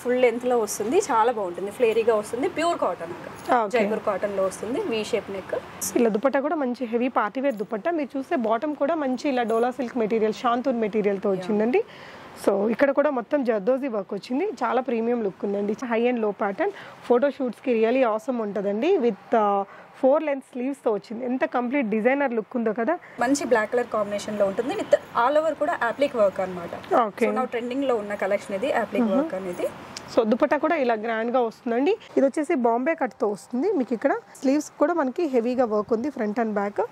Full లెంత్లో వస్తుంది. చాలా బాగుంటుంది. ఫ్లేరీగా వస్తుంది. Pure cotton. జైపూర్ కాటన్లో వస్తుంది. V shape neck. ఇలా దుపట్టా కూడా మంచి హెవీ పార్టీవేర్ దుపట్టా. మీరు చూస్తే బాటమ్ కూడా మంచి ఇలా డోలా సిల్క్ మెటీరియల్ షాంతూన్ మెటీరియల్తో వచ్చిందండి. సో ఇక్కడ కూడా మొత్తం జర్దోజీ వర్క్ వచ్చింది. చాలా ప్రీమియం లుక్ ఉందండి. హై అండ్లో ప్యాటర్న్ ఫోటో షూట్స్కి రియలీ అవసరం ఉంటుందండి. విత్ ఫోర్ లెంత్ స్లీవ్స్తో వచ్చింది. ఎంత కంప్లీట్ డిజైనర్ లుక్ ఉందో కదా. మంచి బ్లాక్ కలర్ కాంబినేషన్లో ఉంటుంది. విత్ ఆల్ ఓవర్ కూడా అప్లిక్ వర్క్ అనమాట ఓకే సో నా ట్రెండింగ్లో ఉన్న కలెక్షన్ ఇది అప్లిక్ వర్క్ అనేది. సో దుపట్టా కూడా ఇలా గ్రాండ్గా వస్తుందండి. ఇది వచ్చేసి బాంబే కట్తో వస్తుంది. మీకు ఇక్కడ స్లీవ్స్ కూడా మనకి హెవీగా వర్క్ ఉంది front and back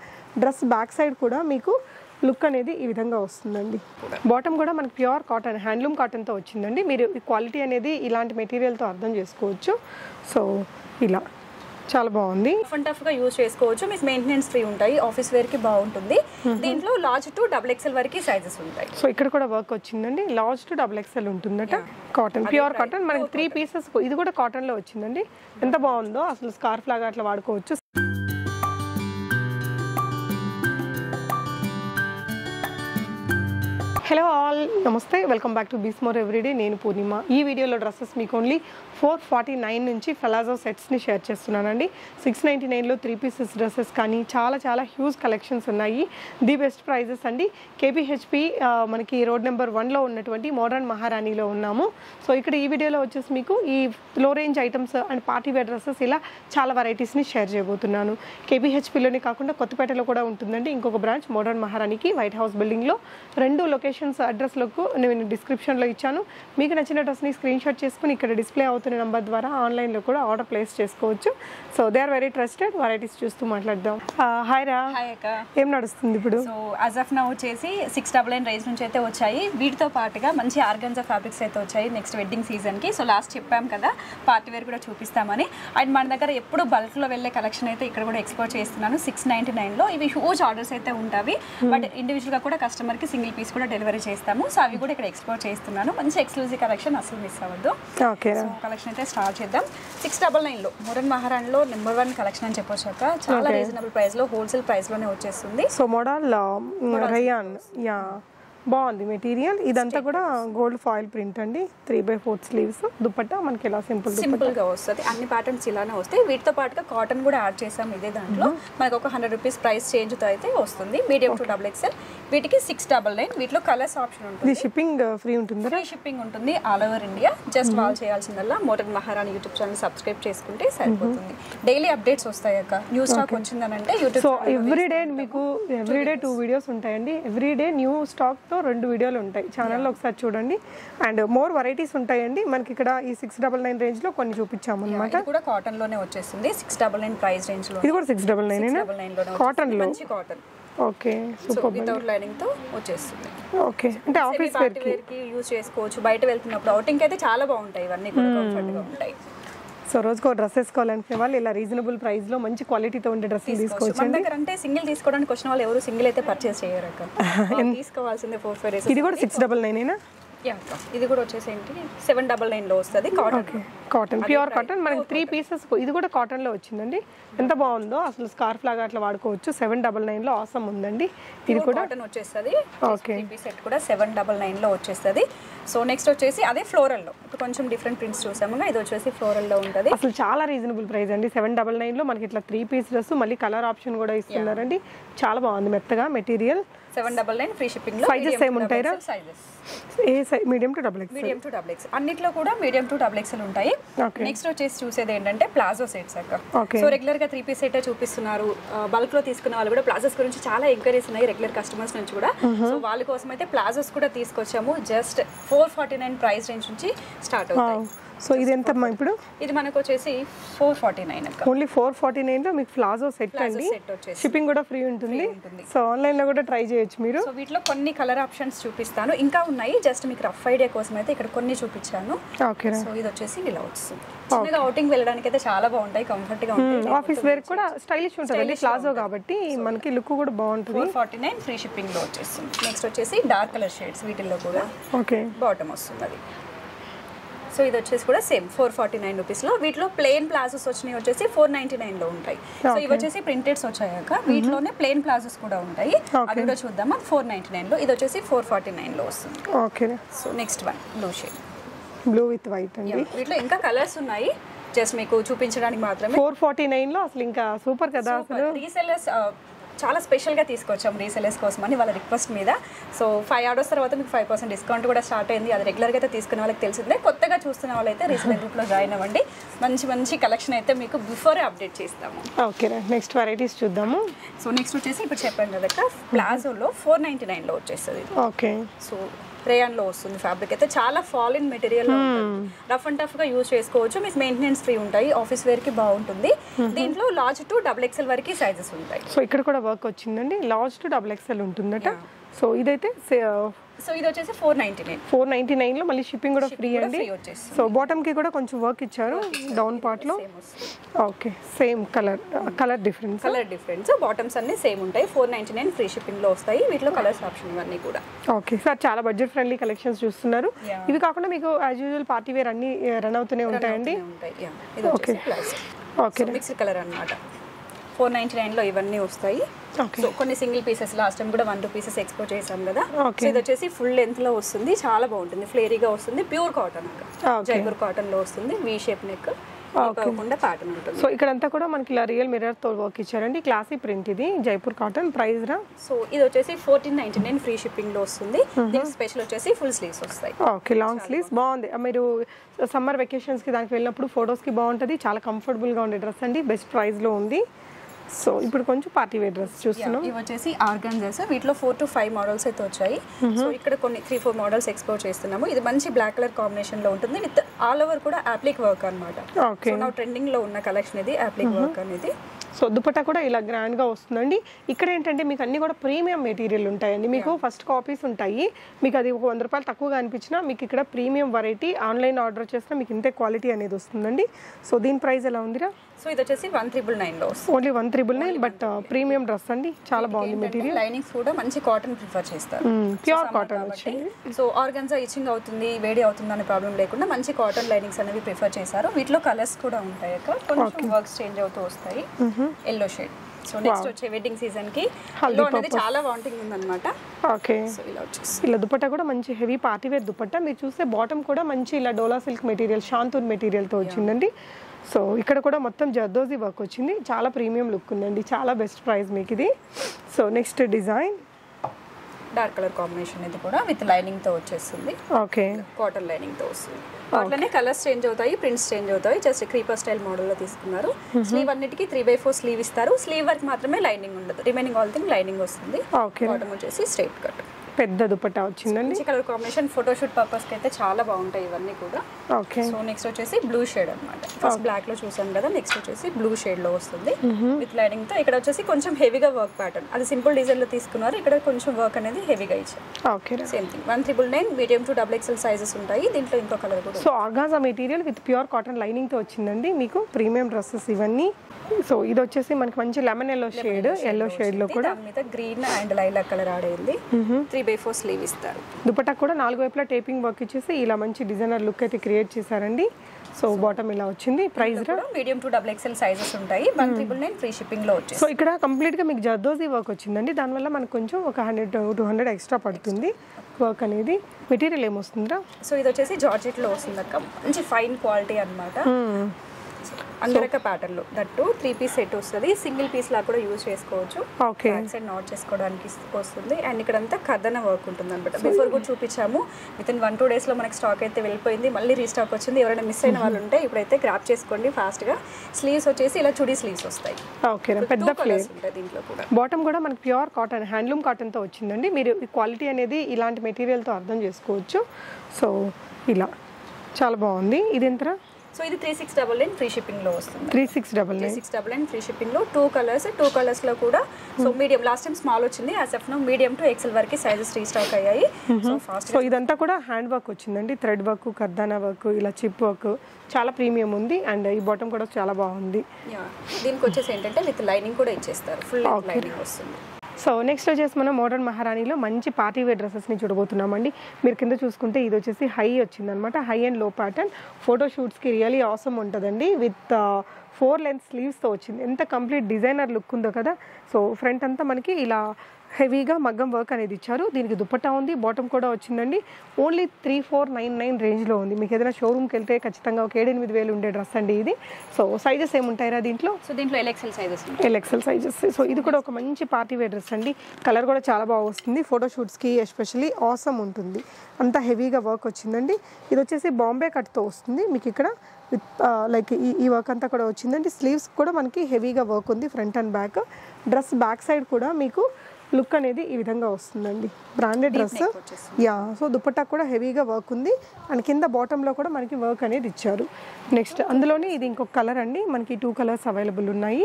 dress back side కూడా మీకు లుక్ అనేది ఈ విధంగా వస్తుందండి. బాటమ్ కూడా మనకి ప్యూర్ కాటన్ హ్యాండ్లూమ్ కాటన్తో వచ్చిందండి. మీరు ఈ క్వాలిటీ అనేది ఇలాంటి మెటీరియల్తో అర్థం చేసుకోవచ్చు. సో ఇలా. చాలా బాగుంది. అండ్ టఫ్గా యూజ్ చేసుకోవచ్చు. మీకు మెయింటెనెన్స్ ఫ్రీ ఉంటాయి. ఆఫీస్ వేర్కి బాగుంటుంది దీంట్లో లార్జ్ టు డబుల్ ఎక్స్ఎల్ వరకు సైజెస్ ఉంటాయి. సో ఇక్కడ కూడా వర్క్ వచ్చిందండి. లార్జ్ టు డబుల్ ఎక్స్ఎల్ ఉంటుందట. Cotton pure cotton. మనకి త్రీ పీసెస్ ఇది కూడా కాటన్లో వచ్చిందండి. ఎంత బాగుందో. అసలు స్కార్ఫ్ లాగా అట్లా వాడుకోవచ్చు. హలో ఆల్ నమస్తే వెల్కమ్ బ్యాక్ టు బీస్మోర్ ఎవ్రీడే నేను పూర్ణిమ. ఈ వీడియోలో డ్రెస్సెస్ మీకు ఓన్లీ ఫోర్ ఫార్టీ నైన్ నుంచి ఫెలాజో సెట్స్ని షేర్ చేస్తున్నానండి. సిక్స్ నైంటీ నైన్లో త్రీ పీసెస్ డ్రెస్సెస్ కానీ చాలా చాలా హ్యూజ్ కలెక్షన్స్ ఉన్నాయి. ది బెస్ట్ ప్రైజెస్ అండి. కేపీహెచ్పి మనకి రోడ్ నెంబర్ వన్లో ఉన్నటువంటి మోడర్న్ మహారాణిలో ఉన్నాము. సో ఇక్కడ ఈ వీడియోలో వచ్చేసి మీకు ఈ low range items and party wear dresses ఇలా చాలా వెరైటీస్ని షేర్ చేయబోతున్నాను. కేపీహెచ్పిలోనే కాకుండా కొత్తపేటలో కూడా ఉంటుందండి. ఇంకొక బ్రాంచ్ మోడర్న్ మహారాణికి వైట్ హౌస్ బిల్డింగ్లో రెండు లొకేషన్ లొకేషన్స్ అడ్రస్లకు నేను డిస్క్రిప్షన్లో ఇచ్చాను. మీకు నచ్చిన డ్రెస్ని స్క్రీన్ షాట్ చేసుకుని ఇక్కడ డిస్ప్లే అవుతున్న నెంబర్ ద్వారా ఆన్లైన్లో కూడా ఆర్డర్ ప్లేస్ చేసుకోవచ్చు. So they are very trusted varieties చూస్తూ మాట్లాడదాం. హాయ్ రా హాయ్ అక్క. ఏం నడుస్తుంది ఇప్పుడు? సో యాజ్ ఆఫ్ నౌ వచ్చేసి సిక్స్ డబల్ నైన్ రేంజ్ నుంచి అయితే వచ్చాయి. వీటితో పాటుగా మంచి ఆర్గన్జా ఫ్యాబ్రిక్స్ అయితే వచ్చాయి నెక్స్ట్ వెడ్డింగ్ సీజన్కి సో లాస్ట్ చెప్పాం కదా పార్టీ వేర్ కూడా చూపిస్తామని. అండ్ మన దగ్గర ఎప్పుడు బల్క్లో వెళ్ళే కలెక్షన్ అయితే ఇక్కడ కూడా ఎక్స్పోర్ట్ చేస్తున్నాను. సిక్స్ నైంటీ నైన్లో ఇవి హ్యూజ్ ఆర్డర్స్ అయితే ఉంటాయి బట్ ఇండివిజువల్గా కూడా కస్టమర్కి సింగిల్ పీస్ కూడా డెలివరీ చేస్తాము. సో అవి కూడా ఇక్కడ ఎక్స్పోర్ట్ చేస్తున్నాను. మంచి ఎక్స్క్లూజివ్ కలెక్షన్ అసలు మిస్ అవ్వద్దు. ఓకే కలెక్షన్ అయితే స్టార్ట్ చేద్దాం. సిక్స్ డబల్ నైన్లో మోడర్న్ మహారాణిలో నెంబర్ వన్ కలెక్షన్ అని చెప్పొచ్చాక చాలా రీజనబుల్ ప్రైస్లో హోల్సేల్ ప్రైస్లోనే వచ్చేస్తుంది. సో మోడల్ రయాన్ యా బాగుంది మెటీరియల్ ఇదంతా కూడా గోల్డ్ ఫాయిల్ ప్రింట్ అండి. Three by fourth sleeves dupatta మనకి ఇలా సింపుల్ సింపుల్గా వస్తుంది. అన్ని ప్యాటర్న్స్ ఇలానే వస్తాయి. వీటితో పాటుగా కాటన్ కూడా యాడ్ చేసాం ఇదే దాంట్లో. మనకు ఒక హండ్రెడ్ రూపీస్ ప్రైస్ చేంజ్తో అయితే వస్తుంది. మీడియం టు డబుల్ ఎక్స్ఎల్ వీటికి సిక్స్ డబల్ నైన్ వీటిలో కలర్స్ ఆప్షన్ ఉంటుంది. షిప్పింగ్ ఫ్రీ ఉంటుందా? ఫ్రీ షిప్పింగ్ ఉంటుంది ఆల్ ఓవర్ ఇండియా జస్ట్ వాళ్ళు చేయాల్సిందల్లా మోడర్న్ మహారాణి యూట్యూబ్ ఛానల్ సబ్స్క్రైబ్ చేసుకుంటే సరిపోతుంది. డైలీ అప్డేట్స్ వస్తాయి అక్క. న్యూ స్టాక్ వచ్చిందనంటే యూట్యూబ్ సో ఎవ్రీ డే మీకు ఎవ్రీ డే టూ వీడియోస్ ఉంటాయండి. ఎవ్రీ డే న్యూ స్టాక్తో రెండు వీడియోలు ఉంటాయి. ఛానల్లో ఒకసారి చూడండి. అండ్ మోర్ వెరైటీస్ ఉంటాయండి. మనకి ఇక్కడ ఈ సిక్స్ డబల్ నైన్ రేంజ్లో కొన్ని చూపించాము అనమాట కూడా కాటన్లోనే వచ్చేస్తుంది సిక్స్ డబల్ నైన్ ప్రైస్ రేంజ్లో ఇది కూడా సిక్స్ డబల్ నైన్ కాటన్ మంచి కాటన్ ఓకే సూపర్ వితౌట్ లైనింగ్తో వచ్చేస్తుంది. ఓకే అంటే ఆఫీస్ వేర్కి. యూజ్ చేసుకోవచ్చు బయట వెళ్తున్నప్పుడు. అవుటింగ్ అయితే చాలా బాగుంటాయి ఇవన్నీ కూడా కంఫర్ట్గా ఉంటాయి. సో రోజుకో డ్రెస్ వేసుకోవాలనుకునే వాళ్ళు ఇలా రీజనబుల్ ప్రైస్లో మంచి క్వాలిటీతో ఉండే డ్రెస్సులు తీసుకోవచ్చు. మన దగ్గర అంటే సింగిల్ తీసుకోవడానికి వచ్చిన వాళ్ళు ఎవరు సింగిల్ అయితే పర్చేస్ చేయరు తీసుకోవాల్సిందే ఫోర్ ఫైవ్ ఇది కూడా సిక్స్ డబల్ నైన్ ఇది కూడా వచ్చేసి ఏంటి సెవెన్ డబల్ నైన్లో వస్తుంది కాటన్ కాటన్ ప్యూర్ కాటన్ మనకి త్రీ పీసెస్ ఇది కూడా కాటన్లో వచ్చిందండి. ఎంత బాగుందో అసలు స్కార్ఫ్ లాగా అట్లా వాడుకోవచ్చు. సెవెన్ డబల్ నైన్లో ఆసమ్ ఉందండి. ఇది కూడా కాటన్ వచ్చేస్తుంది. ఓకే సెట్ కూడా సెవెన్ డబల్ నైన్లో వచ్చేస్తుంది. సో నెక్స్ట్ వచ్చేసి అదే ఫ్లోరల్లో. కొంచెం డిఫరెంట్ ప్రింట్స్ చూసాము ఇది వచ్చేసి ఫ్లోరల్లో ఉంటుంది. అసలు చాలా రీజనబుల్ ప్రైస్ అండి. సెవెన్ డబల్ నైన్లో మనకి ఇట్లా త్రీ పీస్ డ్రెస్ మళ్ళీ కలర్ ఆప్షన్ కూడా ఇస్తున్నారండి. చాలా బాగుంది మెత్తగా material seven double nine free shipping? Sizes A size medium to double X medium to double X అన్నిట్లో కూడా మీడియం టు డబుల్ ఎక్స్ఎల్ ఉంటాయి. నెక్స్ట్ వచ్చేసి చూసేది ఏంటంటే ప్లాజో సెట్స్ అక్క. సో రెగ్యులర్గా త్రీ పీస్ సెట్ చూపిస్తున్నారు. బల్క్లో తీసుకున్న వాళ్ళు కూడా ప్లాజోస్ గురించి చాలా ఎంక్వైరీస్ ఉన్నాయి రెగ్యులర్ కస్టమర్స్ నుంచి కూడా. సో వాళ్ళ కోసం అయితే ప్లాజోస్ కూడా తీసుకొచ్చాము. Just four forty nine price range నుంచి స్టార్ట్ అవుతాయి. సో ఇది ఎంతమ్మా ఇప్పుడు? ఇది మనకు వచ్చేసి ఫోర్ ఫార్టీ నైన్ అక్క. ఓన్లీ ఫోర్ ఫార్టీ నైన్లో మీకు ప్లాజో సెట్ అండి. షిప్పింగ్ కూడా ఫ్రీ ఉంటుంది. ఉంటుంది. సో ఆన్లైన్లో కూడా ట్రై చేయొచ్చు మీరు. సో వీటిలో కొన్ని కలర్ ఆప్షన్స్ చూపిస్తాను. ఇంకా ఉన్నాయి. జస్ట్ మీకు రఫ్ ఐడియా కోసం అయితే ఇక్కడ కొన్ని చూపించాను. ఓకే సో ఇది వచ్చేసి ఇలా వస్తుంది చిన్నగా అవుటింగ్ వెళ్ళడానికి అయితే చాలా బాగుంటాయి. కంఫర్ట్గా ఉంటాయి. ఆఫీస్ వేర్ కూడా స్టైలిష్ ఉంటుందండి ప్లాజో కాబట్టి మనకి లుక్ కూడా బాగుంటుంది. ఫోర్ ఫార్టీ నైన్ ఫ్రీ షిప్పింగ్లో వచ్చేస్తుంది నెక్స్ట్ వచ్చేసి డార్క్ కలర్ షేడ్స్ వీటిల్లో కూడా ఓకే బాటమ్ వస్తుంది అది సో ఇది వచ్చేసి కూడా సేమ్ ఫోర్ ఫార్టీ నైన్ రూపీస్లో. వీటిలో ప్లెయిన్ ప్లాజోస్ వచ్చినాయి వచ్చేసి ఫోర్ నైన్టీ నైన్లో ఉంటాయి. సో ఇవి వచ్చేసి ప్రింటెడ్స్ వచ్చాయాక వీటిలోనే ప్లెయిన్ ప్లాజోస్ కూడా ఉంటాయి. అవి కూడా చూద్దామా? ఫోర్ నైన్టీ నైన్లో. ఇది వచ్చేసి ఫోర్ ఫార్టీ నైన్లో వస్తుంది. Okay. So next one blue shade blue with white అండి. వీటిలో ఇంకా కలర్స్ ఉన్నాయి. జస్ట్ మీకు చూపించడానికి మాత్రమే. ఫోర్ ఫార్టీ నైన్లో అసలు ఇంకా సూపర్ కదా అసలు. రీసెల్లర్స్ చాలా స్పెషల్గా తీసుకొచ్చాం రీసెలర్స్ కోసం అని వాళ్ళ రిక్వెస్ట్ మీద. సో ఫైవ్ ఆర్డర్స్ తర్వాత మీకు ఫైవ్ పర్సెంట్ డిస్కౌంట్ కూడా స్టార్ట్ అయింది. అది రెగ్యులర్గా అయితే తీసుకునే వాళ్ళకి తెలిసిందే. కొత్తగా చూస్తున్న వాళ్ళైతే రీసెలర్ గ్రూప్లో జాయిన్ అవ్వండి. మంచి మంచి కలెక్షన్ అయితే మీకు బిఫోరే అప్డేట్ చేస్తాము. ఓకే నెక్స్ట్ వెరైటీస్ చూద్దాము. సో నెక్స్ట్ వచ్చేసి ఇప్పుడు చెప్పాను కదా ప్లాజోలో ఫోర్ నైంటీ నైన్లో వచ్చేస్తుంది ఓకే. సో రేయాన్లో వస్తుంది ఫ్యాబ్రిక్ అయితే చాలా ఫాలిన్ మెటీరియల్ రఫ్ అండ్ టఫ్గా యూజ్ చేసుకోవచ్చు. మీకు మెయింటెనెన్స్ ఫ్రీ ఉంటాయి. ఆఫీస్ వేర్కి బాగుంటుంది. దీంట్లో లార్జ్ టు డబుల్ ఎక్సెల్ వరకు సైజెస్ ఉంటాయి. సో ఇక్కడ కూడా వర్క్ వచ్చిందండి. లార్జ్ టు డబుల్ ఎక్స్ఎల్ ఉంటుందట. సో ఇదైతే సో ఇది వచ్చేసి four ninety nine four ninety నైన్లో మళ్ళీ షిప్పింగ్ కూడా ఫ్రీ అండి. సో బాటమ్కి కూడా కొంచెం వర్క్ ఇచ్చారు డౌన్ పార్ట్లో okay same colour colour difference colour difference bottoms అన్ని సేమ్ ఉంటాయి. ఫోర్ నైన్టీ నైన్ ఫ్రీ షిప్పింగ్లో వస్తాయి. వీటిలో కలర్స్ ఆప్షన్ ఇవన్నీ కూడా. ఓకే సార్ చాలా బడ్జెట్ ఫ్రెండ్లీ కలెక్షన్స్ చూస్తున్నారు. ఇవి కాకుండా మీకు యాజ్ యూజువల్ పార్టీ వేర్ అన్ని రన్ అవుతూనే ఉంటాయండి? ప్లస్ ఓకే మిక్స్డ్ కలర్ అన్నమాట. ఫోర్ నైన్టీ నైన్లో ఇవన్నీ వస్తాయి. సో కొన్ని సింగిల్ పీసెస్ లాస్ట్ టైం కూడా వన్ టూ పీసెస్ ఎక్స్పోర్ట్ చేసాం కదా. సో ఇది వచ్చేసి ఫుల్ లెంత్లో వస్తుంది. చాలా బాగుంటుంది. ఫ్లేరీగా వస్తుంది. Pure cotton. జైపూర్ కాటన్లో వస్తుంది వీ షేప్ నెక్ సో ఇక్కడంతా కూడా మనకి ఇలా రియల్ మిర్రర్తో వర్క్ ఇచ్చారండి. క్లాసీ ప్రింట్ ఇది. జైపూర్ కాటన్. ప్రైస్ రా? సో ఇది వచ్చేసి ఫోర్టీన్ నైన్టీ నైన్ ఫ్రీ షిప్పింగ్లో వస్తుంది. దీనికి స్పెషల్ వచ్చేసి ఫుల్ స్లీవ్స్ వస్తాయి. ఓకే. లాంగ్ స్లీవ్స్ బాగుంది. మీరు సమ్మర్ వెకేషన్స్కి దానికి వెళ్ళినప్పుడు ఫొటోస్కి బాగుంటుంది. చాలా కంఫర్టబుల్గా ఉండే డ్రెస్ అండి. బెస్ట్ ప్రైస్లో ఉంది. సో ఇప్పుడు కొంచెం పార్టీ వేర్ డ్రెస్ చూస్తున్నాం. ఇవి వచ్చేసి ఆర్గాన్జాస్ వీటిలో ఫోర్ టు ఫైవ్ మోడల్స్ అయితే వచ్చాయి. సో ఇక్కడ కొన్ని త్రీ ఫోర్ మోడల్స్ ఎక్స్పోర్ట్ చేస్తున్నాము. ఇది మంచి బ్లాక్ కలర్ కాంబినేషన్లో ఉంటుంది. విత్ ఆల్ ఓవర్ కూడా అప్లిక్ వర్క్ అనమాట ఓకే సో నా ట్రెండింగ్లో ఉన్న కలెక్షన్ ఇది అప్లిక్ వర్క్ అనేది. సో దుపట్టా కూడా ఇలా గ్రాండ్గా వస్తుందండి. ఇక్కడ ఏంటంటే మీకు అన్ని కూడా ప్రీమియం మెటీరియల్ ఉంటాయండి. మీకు ఫస్ట్ కాపీస్ ఉంటాయి. మీకు అది ఒక వంద రూపాయలు తక్కువగా అనిపించినా మీకు ఇక్కడ ప్రీమియం వెరైటీ ఆన్లైన్ ఆర్డర్ చేసినా మీకు ఇంతే క్వాలిటీ అనేది వస్తుందండి. సో దీని ప్రైస్ ఎలా ఉందిరా? సో ఇది వచ్చేసి వన్ త్రిబుల్ నైన్లో వస్తుంది only one triple nine but premium dress అండి. చాలా బాగుంది మెటీరియల్. లైనింగ్స్ కూడా మంచి కాటన్ ప్రిఫర్ చేస్తారు. Pure cotton so organza itching అవుతుంది వేడి అవుతుంది అనే ప్రాబ్లం లేకుండా మంచి కాటన్ లైనింగ్స్ అనేవి ప్రిఫర్ చేశారు. వీటిలో కలర్స్ కూడా ఉంటాయి అక్క. కొంచెం వర్క్స్ చేంజ్ అవుతూ వస్తాయి. ఎల్లో షేడ్ సో నెక్స్ట్ వచ్చే వెడ్డింగ్ సీజన్కి అనేది చాలా వాంటింగ్ ఉందన్నమాట. ఓకే సో ఇలా వచ్చేసి. ఇలా దుపట్టా కూడా మంచి హెవీ పార్టీ వేర్ దుపట్టా. మీరు చూస్తే బాటమ్ కూడా మంచి ఇలా డోలా సిల్క్ మెటీరియల్ షాంతూన్ మెటీరియల్తో వచ్చిందండి. సో ఇక్కడ కూడా మొత్తం జర్దోజీ వర్క్ వచ్చింది. చాలా ప్రీమియం లుక్ ఉందండి. చాలా బెస్ట్ ప్రైస్ మీకు ఇది. So next design dark colour combination ఇది కూడా విత్ లైనింగ్తో వచ్చేస్తుంది. ఓకే కాటన్ లైనింగ్తో వస్తుంది. వాటిలోనే కలర్స్ చేంజ్ అవుతాయి ప్రింట్స్ చేంజ్ అవుతాయి. జస్ట్ క్రీపర్ స్టైల్ మోడల్లో తీసుకున్నారు. స్లీవ్ అన్నిటికీ త్రీ బై ఫోర్ స్లీవ్ ఇస్తారు. స్లీవ్ వర్క్ మాత్రమే లైనింగ్ ఉండదు. రిమైనింగ్ ఆల్ థింగ్ లైనింగ్ వస్తుంది. ఓకే బాటమ్ వచ్చేసి స్ట్రైట్ కట్ పెద్ద దుపట్టా వచ్చిందండి. కలర్ కాంబినేషన్ ఫోటోషూట్ పర్పస్కి అయితే చాలా బాగుంటాయి ఇవన్నీ కూడా. ఓకే సో నెక్స్ట్ వచ్చేసి బ్లూ షేడ్ అన్నమాట. ఫస్ట్ బ్లాక్లో చూసాం కదా నెక్స్ట్ వచ్చేసి బ్లూ షేడ్లో వస్తుంది. విత్ లైనింగ్తో ఇక్కడ వచ్చేసి కొంచెం హెవీగా వర్క్ ప్యాటర్న్ అది సింపుల్ డిజైన్లో తీసుకున్నారు ఇక్కడ కొంచెం వర్క్ అనేది హెవీగా ఇచ్చారు. Okay same thing one triple nine medium to double XL sizes ఉంటాయి. దీంట్లో ఇంకో కలర్ కూడా so organza material with pure cotton లైనింగ్తో వచ్చిందంది మీకు ప్రీమియం డ్రెస్సెస్ ఇవన్నీ సో ఇది వచ్చేసి మనకి మంచి లెమన్ ఎల్లో షేడ్ ఎల్లో షేడ్లో ఉంది. కూడా మీద గ్రీన్ అండ్ లైలాక్ కలర్ ఆడైంది త్రీ బై ఫోర్ స్లీవ్ ఇస్తారు. దుపట్టా కూడా నాలుగు వైపులా టేపింగ్ వర్క్ ఇచ్చేసి ఇలా మంచి డిజైనర్ లుక్ అయితే క్రియేట్ చేశారండి. సో బాటమ్ ఇలా వచ్చింది. Price medium to double XL sizes ఉంటాయి. వన్ త్రిబుల్ నైన్ ఫ్రీ షిప్పింగ్లో సో ఇక్కడ కంప్లీట్గా మీకు జర్దోజీ వర్క్ వచ్చిందండి. దానివల్ల మనకు కొంచెం ఒక హండ్రెడ్ టూ హండ్రెడ్ ఎక్స్ట్రా పడుతుంది వర్క్ అనేది. మెటీరియల్ ఏమొస్తుందిరా? సో ఇది వచ్చేసి జార్జెట్లో వస్తుంది అక్క. మంచి ఫైన్ క్వాలిటీ అన్నమాట. అంగరక ప్యాటర్న్లో. దట్టు త్రీ పీస్ సెట్ వస్తుంది. సింగిల్ పీస్ లా కూడా యూజ్ చేసుకోవచ్చు. ఓకే సైడ్ నాట్ చేసుకోవడానికి వస్తుంది. అండ్ ఇక్కడంతా కథన వర్క్ ఉంటుంది అనమాట బిఫోర్ కూడా చూపించాము. విత్ ఇన్ వన్ టూ డేస్లో మనకి స్టాక్ అయితే వెళ్ళిపోయింది. మళ్ళీ రీస్టాక్ వచ్చింది. ఎవరైనా మిస్ అయిన వాళ్ళు ఉంటే ఇప్పుడైతే గ్రాప్ చేసుకోండి ఫాస్ట్గా. స్లీవ్స్ వచ్చేసి ఇలా చుడీ స్లీవ్స్ వస్తాయి. ఓకే పెద్ద దీంట్లో కూడా. బాటమ్ కూడా మనకి ప్యూర్ కాటన్ హ్యాండ్లూమ్ కాటన్తో వచ్చిందండి. మీరు క్వాలిటీ అనేది ఇలాంటి మెటీరియల్తో అర్థం చేసుకోవచ్చు. సో ఇలా. చాలా బాగుంది. ఇది ఎంతరా? సో ఇది three six double nine free షిప్పింగ్లో వస్తుంది. Three six double three nine six double nine free షిప్పింగ్లో టూ కలర్స్ టూ కలర్స్లో కూడా so medium last time small వచ్చింది as of now medium to XL వరకు సైజెస్ రీస్టాక్ అయ్యాయి. So fast so ఇదంతా కూడా హ్యాండ్ వర్క్ వచ్చిందండి. థ్రెడ్ వర్క్ కర్దానా వర్క్ ఇలా చిప్ వర్క్ చాలా ప్రీమియం ఉంది అండ్ ఈ బాటమ్ కూడా చాలా బాగుంది. దీనికి వచ్చేసి ఏంటంటే విత్ లైనింగ్ కూడా ఇచ్చేస్తారు. ఫుల్ లైనింగ్ వస్తుంది. సో నెక్స్ట్ వచ్చేసి మనం మోడర్న్ మహారాణిలో మంచి పార్టీ వేర్ డ్రెస్సెస్ని చూడబోతున్నామండి. మీరు కింద చూసుకుంటే ఇది వచ్చేసి హై వచ్చిందనమాట. హై అండ్లో ప్యాటర్న్ ఫోటో షూట్స్కి రియలీ అవసరం ఉంటుందండి. విత్ ఫోర్ లెంత్ స్లీవ్స్తో వచ్చింది. ఎంత కంప్లీట్ డిజైనర్ లుక్ ఉందో కదా. సో ఫ్రంట్ అంతా మనకి ఇలా హెవీగా మగ్గం వర్క్ అనేది ఇచ్చారు. దీనికి దుపట్టా ఉంది బాటమ్ కూడా వచ్చిందండి. Only three four nine nine రేంజ్లో ఉంది. మీకు ఏదైనా షోరూమ్కి వెళ్తే ఖచ్చితంగా ఒక ఏడెనిమిది వేలు ఉండే డ్రెస్ అండి ఇది. సో సైజెస్ ఏముంటాయిరా దీంట్లో? సో దీంట్లో L XL sizes L XL sizes. So ఇది కూడా ఒక మంచి పార్టీ వేర్ డ్రెస్ అండి. కలర్ కూడా చాలా బాగా వస్తుంది. ఫోటోషూట్స్కి ఎస్పెషల్లీ ఆసమ్ ఉంటుంది. అంత హెవీగా వర్క్ వచ్చిందండి. ఇది వచ్చేసి బాంబే కట్తో వస్తుంది. మీకు ఇక్కడ విత్ లైక్ ఈ ఈ వర్క్ అంతా కూడా వచ్చిందండి. స్లీవ్స్ కూడా మనకి హెవీగా వర్క్ ఉంది front and back. Dress back side కూడా మీకు లుక్ అనేది ఈ విధంగా వస్తుందండి. Branded dress. Yeah so dupatta కూడా హెవీగా వర్క్ ఉంది. అండ్ కింద బాటంలో కూడా మనకి వర్క్ అనేది ఇచ్చారు. నెక్స్ట్ అందులోనే ఇది ఇంకొక కలర్ అండి. మనకి టూ కలర్స్ అవైలబుల్ ఉన్నాయి.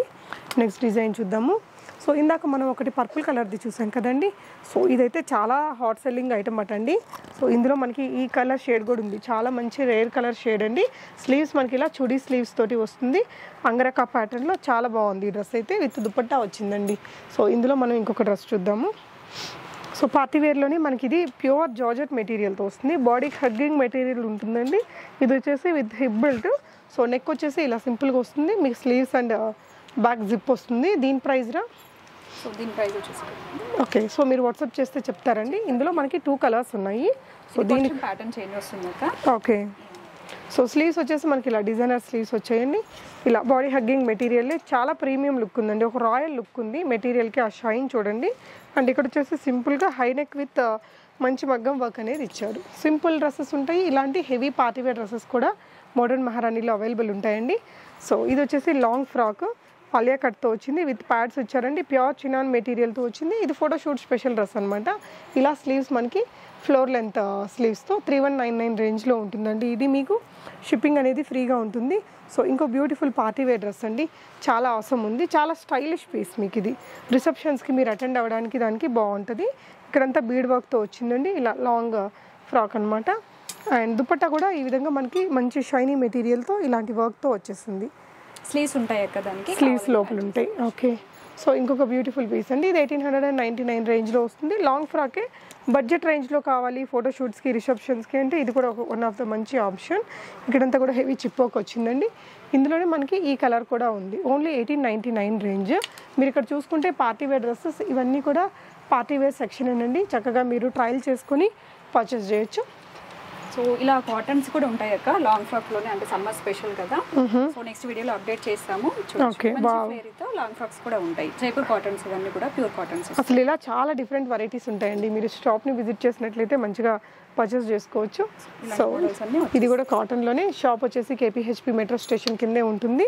నెక్స్ట్ డిజైన్ చూద్దాము. సో ఇందాక మనం ఒకటి పర్పుల్ కలర్ది చూసాం కదండి. సో ఇదైతే చాలా హాట్ సెల్లింగ్ ఐటమ్ అట అండి సో ఇందులో మనకి ఈ కలర్ షేడ్ కూడా ఉంది. చాలా మంచి రేర్ కలర్ షేడ్ అండి. స్లీవ్స్ మనకి ఇలా చుడీ స్లీవ్స్ తోటి వస్తుంది. అంగరకా ప్యాటర్న్లో చాలా బాగుంది ఈ డ్రెస్ అయితే విత్ దుపట్టా వచ్చిందండి. సో ఇందులో మనం ఇంకొక డ్రెస్ చూద్దాము. సో పార్టీ వేర్లోనే మనకి ఇది ప్యూర్ జార్జెట్ మెటీరియల్తో వస్తుంది. బాడీకి హగ్గింగ్ మెటీరియల్ ఉంటుందండి. ఇది వచ్చేసి with hip belt so neck వచ్చేసి ఇలా సింపుల్గా వస్తుంది. మీకు స్లీవ్స్ అండ్ బ్యాక్ జిప్ వస్తుంది. దీని ప్రైస్ రా? సో దీని ప్రైస్ వచ్చేసి ఓకే. సో మీరు వాట్సాప్ చేస్తే చెప్తారండి. ఇందులో మనకి టూ కలర్స్ ఉన్నాయి. సో దీని ప్యాటర్న్ చేంజ్ వస్తుంది ఓకే. సో స్లీవ్స్ వచ్చేసి మనకి ఇలా డిజైనర్ స్లీవ్స్ వచ్చాయండి. ఇలా బాడీ హగ్గింగ్ మెటీరియల్ చాలా ప్రీమియం లుక్ ఉందండి. ఒక రాయల్ లుక్ ఉంది. మెటీరియల్కి ఆ షైన్ చూడండి. అండ్ ఇక్కడ వచ్చేసి సింపుల్గా హై నెక్ విత్ మంచి మగ్గం వర్క్ అనేది ఇచ్చారు. సింపుల్ డ్రెస్సెస్ ఉంటాయి. ఇలాంటి హెవీ పార్టీవేర్ డ్రెస్సెస్ కూడా మోడర్న్ మహారాణిలో అవైలబుల్ ఉంటాయండి. సో ఇది వచ్చేసి లాంగ్ ఫ్రాక్ పలియా కట్తో వచ్చింది విత్ ప్యాడ్స్ ఇచ్చారండి ప్యూర్ చినాన్ మెటీరియల్తో వచ్చింది. ఇది ఫోటోషూట్ స్పెషల్ డ్రెస్ అనమాట ఇలా స్లీవ్స్ మనకి ఫ్లోర్ లెంత్ స్లీవ్స్తో త్రీ వన్ నైన్ నైన్ రేంజ్లో ఉంటుందండి. ఇది మీకు షిప్పింగ్ అనేది ఫ్రీగా ఉంటుంది. సో ఇంకో బ్యూటిఫుల్ పార్టీ వేర్ డ్రెస్ అండి. చాలా అవసరం ఉంది. చాలా స్టైలిష్ పీస్ మీకు ఇది. రిసెప్షన్స్కి మీరు అటెండ్ అవ్వడానికి దానికి బాగుంటుంది. ఇక్కడంతా బీడ్ వర్క్తో వచ్చిందండి. ఇలా లాంగ్ ఫ్రాక్ అనమాట అండ్ దుపట్టా కూడా ఈ విధంగా మనకి మంచి షైనీ మెటీరియల్తో ఇలాంటి వర్క్తో వచ్చేస్తుంది స్లీవ్స్ ఉంటాయి అక్క దానికి. స్లీవ్స్ లోపల ఉంటాయి. ఓకే. సో ఇంకొక బ్యూటిఫుల్ పీస్ అండి. ఇది eighteen hundred and ninety nine రేంజ్లో వస్తుంది. లాంగ్ ఫ్రాకే. బడ్జెట్ రేంజ్లో కావాలి. ఫోటోషూట్స్కి రిసెప్షన్స్కి అంటే ఇది కూడా వన్ ఆఫ్ ద మంచి ఆప్షన్. ఇక్కడంతా కూడా హెవీ చిప్పోక్ వచ్చిందండి. ఇందులోనే మనకి ఈ కలర్ కూడా ఉంది. Only eighteen ninety nine range. మీరు ఇక్కడ చూసుకుంటే పార్టీ వేర్ డ్రెస్సెస్ ఇవన్నీ కూడా పార్టీ వేర్ సెక్షన్ అండి. చక్కగా మీరు ట్రయల్ చేసుకొని పర్చేస్ చేయొచ్చు. సో ఇలా కాటన్స్ కూడా ఉంటాయి అక్క లాంగ్ ఫ్రాక్లోనే అంటే సమ్మర్ స్పెషల్ కదా. సో నెక్స్ట్ వీడియోలో అప్డేట్ చేస్తాము. తో లాంగ్ ఫ్రాక్స్ కూడా ఉంటాయి. జైపూర్ కాటన్స్ ఇవన్నీ కూడా ప్యూర్ కాటన్స్ అసలు ఇలా చాలా డిఫరెంట్ వెరైటీస్ ఉంటాయండి. మీరు షాప్ని విజిట్ చేసినట్లయితే మంచిగా పర్చేస్ చేసుకోవచ్చు. సో ఇది కూడా కాటన్లోనే షాప్ వచ్చేసి కేపీహెచ్పి మెట్రో స్టేషన్ కిందే ఉంటుంది.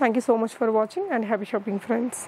Thank you so much for watching and happy shopping friends